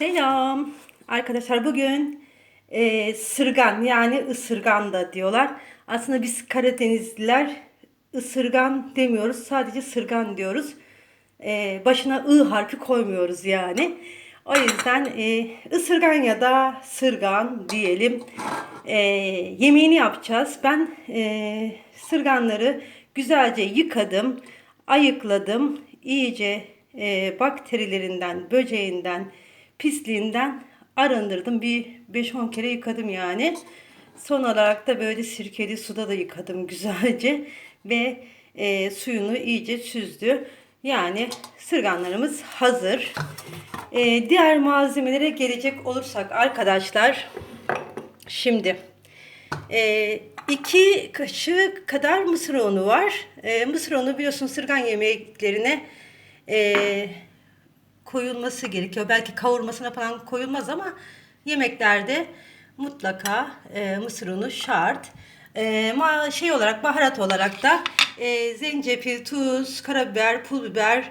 Selam. Arkadaşlar bugün e, sırgan yani ısırgan da diyorlar. Aslında biz Karadenizliler ısırgan demiyoruz. Sadece sırgan diyoruz. E, başına ı harfi koymuyoruz yani. O yüzden e, ısırgan ya da sırgan diyelim. E, yemeğini yapacağız. Ben e, sırganları güzelce yıkadım, ayıkladım. İyice e, bakterilerinden, böceğinden, pisliğinden arındırdım. Bir 5-10 kere yıkadım yani. Son olarak da böyle sirkeli suda da yıkadım güzelce. Ve e, suyunu iyice süzdü. Yani sırganlarımız hazır. E, diğer malzemelere gelecek olursak arkadaşlar. Şimdi e, iki kaşık kadar mısır unu var. E, mısır unu biliyorsun sırgan yemeklerine e, koyulması gerekiyor. Belki kavurmasına falan koyulmaz ama yemeklerde mutlaka e, mısır unu şart. E, ma şey olarak baharat olarak da e, zencefil, tuz, karabiber, pul biber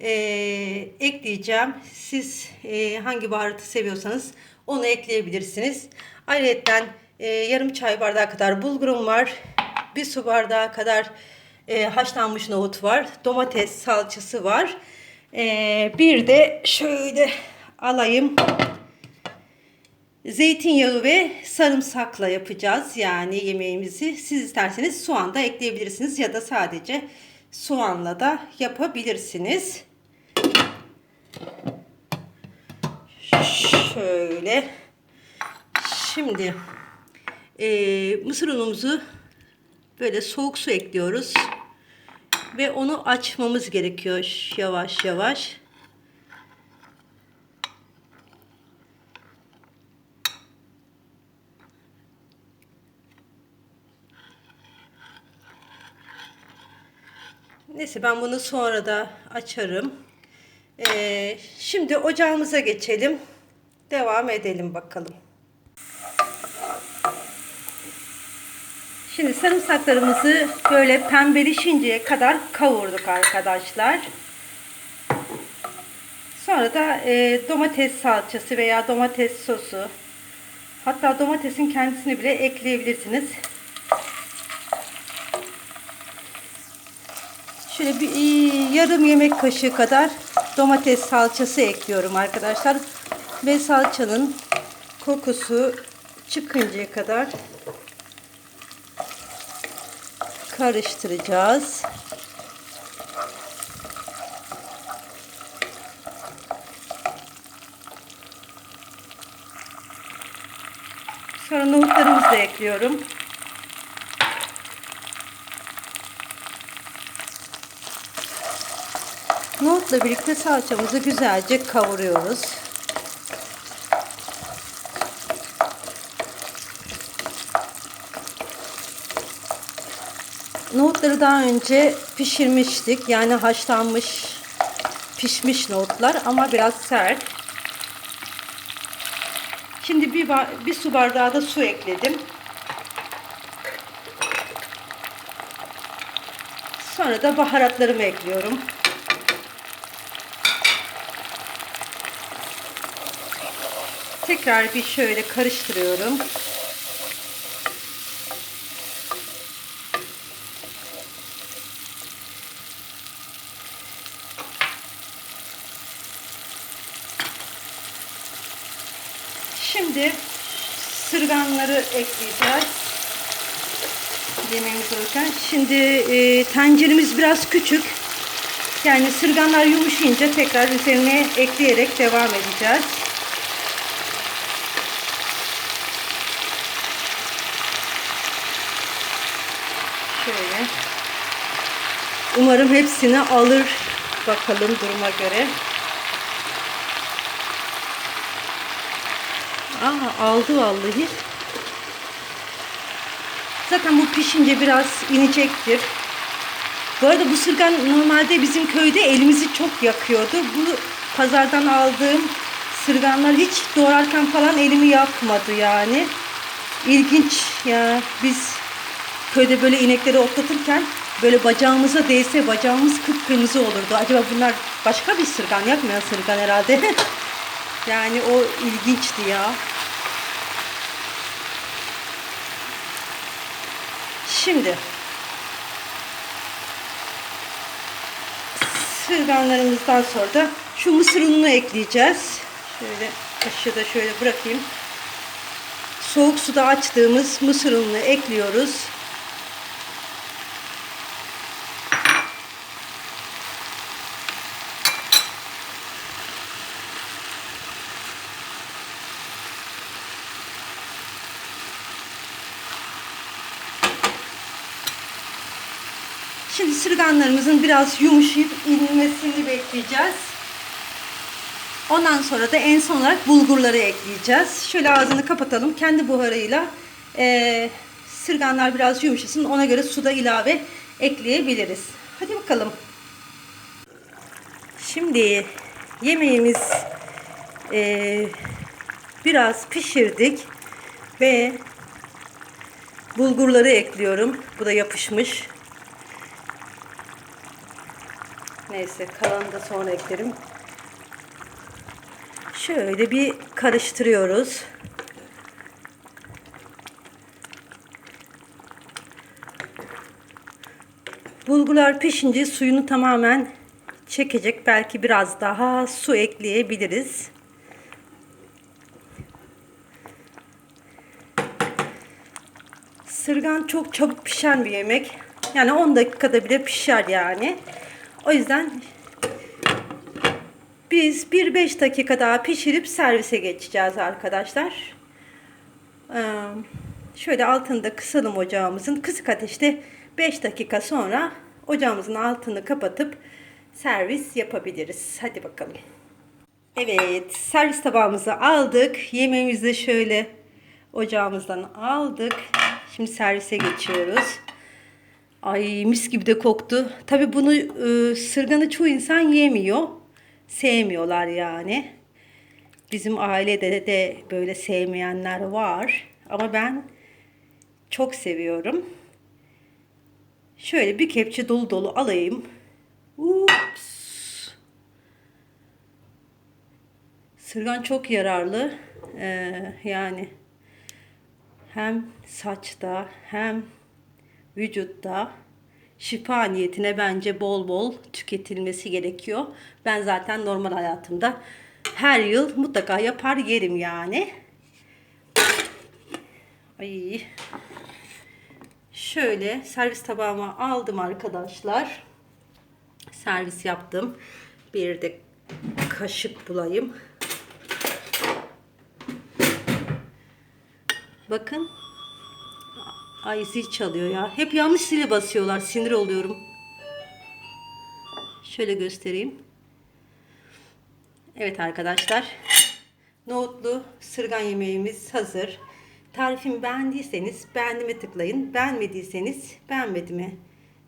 e, ekleyeceğim. Siz e, hangi baharatı seviyorsanız onu ekleyebilirsiniz. Ayrıca e, yarım çay bardağı kadar bulgurum var. Bir su bardağı kadar e, haşlanmış nohut var. Domates salçası var. E, bir de şöyle alayım. Zeytinyağı ve sarımsakla yapacağız yani yemeğimizi. Siz isterseniz soğan da ekleyebilirsiniz ya da sadece soğanla da yapabilirsiniz. Şöyle. Şimdi e, mısır unumuzu böyle soğuk su ekliyoruz. Ve onu açmamız gerekiyor yavaş yavaş. Neyse ben bunu sonra da açarım. Ee, şimdi ocağımıza geçelim. Devam edelim bakalım. Şimdi sarımsaklarımızı böyle pembeleşinceye kadar kavurduk arkadaşlar. Sonra da e, domates salçası veya domates sosu hatta domatesin kendisini bile ekleyebilirsiniz. Şöyle bir e, yarım yemek kaşığı kadar domates salçası ekliyorum arkadaşlar. Ve salçanın kokusu çıkıncaya kadar karıştıracağız. Sonra nohutlarımızı da ekliyorum. Nohutla birlikte salçamızı güzelce kavuruyoruz. Nohutları daha önce pişirmiştik. Yani haşlanmış, pişmiş nohutlar ama biraz sert. Şimdi bir, bir su bardağı da su ekledim. Sonra da baharatlarımı ekliyorum. Tekrar bir şöyle karıştırıyorum. Şimdi sırganları ekleyeceğiz. Yemeğimiz olurken. Şimdi e, tenceremiz biraz küçük. Yani sırganlar yumuşayınca tekrar üzerine ekleyerek devam edeceğiz. Şöyle. Umarım hepsini alır bakalım duruma göre. Aa, aldı vallahi. Zaten bu pişince biraz inecektir. Bu arada bu sırgan normalde bizim köyde elimizi çok yakıyordu. Bu pazardan aldığım sırganlar hiç doğrarken falan elimi yakmadı yani. İlginç ya. Biz köyde böyle inekleri otlatırken böyle bacağımıza değse bacağımız kıpkırmızı olurdu. Acaba bunlar başka bir sırgan yakmayan sırgan herhalde. Yani o ilginçti ya. Şimdi sırganlarımızdan sonra da şu mısır ununu ekleyeceğiz. Şöyle kaşığı da şöyle bırakayım. Soğuk suda açtığımız mısır ununu ekliyoruz. Şimdi sırganlarımızın biraz yumuşayıp inmesini bekleyeceğiz. Ondan sonra da en son olarak bulgurları ekleyeceğiz. Şöyle ağzını kapatalım. Kendi buharıyla eee sırganlar biraz yumuşasın. Ona göre suda ilave ekleyebiliriz. Hadi bakalım. Şimdi yemeğimiz eee, biraz pişirdik ve bulgurları ekliyorum. Bu da yapışmış. Neyse kalanı da sonra eklerim. Şöyle bir karıştırıyoruz. Bulgular pişince suyunu tamamen çekecek. Belki biraz daha su ekleyebiliriz. Sırgan çok çabuk pişen bir yemek. Yani 10 dakikada bile pişer yani. O yüzden biz 1-5 dakika daha pişirip servise geçeceğiz arkadaşlar. Ee, şöyle altını da kısalım ocağımızın. Kısık ateşte 5 dakika sonra ocağımızın altını kapatıp servis yapabiliriz. Hadi bakalım. Evet, servis tabağımızı aldık. Yemeğimizi şöyle ocağımızdan aldık. Şimdi servise geçiyoruz. Ay mis gibi de koktu. Tabi bunu e, sırganı çoğu insan yemiyor. Sevmiyorlar yani. Bizim ailede de böyle sevmeyenler var. Ama ben çok seviyorum. Şöyle bir kepçe dolu dolu alayım. Ups. Sırgan çok yararlı. Ee, yani hem saçta hem vücutta şifa niyetine bence bol bol tüketilmesi gerekiyor. Ben zaten normal hayatımda her yıl mutlaka yapar yerim yani. Ay. Şöyle servis tabağıma aldım arkadaşlar. Servis yaptım. Bir de kaşık bulayım. Bakın Ay zil çalıyor ya. Hep yanlış zile basıyorlar. Sinir oluyorum. Şöyle göstereyim. Evet arkadaşlar. Nohutlu sırgan yemeğimiz hazır. Tarifimi beğendiyseniz beğendime tıklayın. Beğenmediyseniz beğenmedime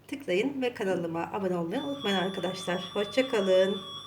tıklayın ve kanalıma abone olmayı unutmayın arkadaşlar. Hoşçakalın.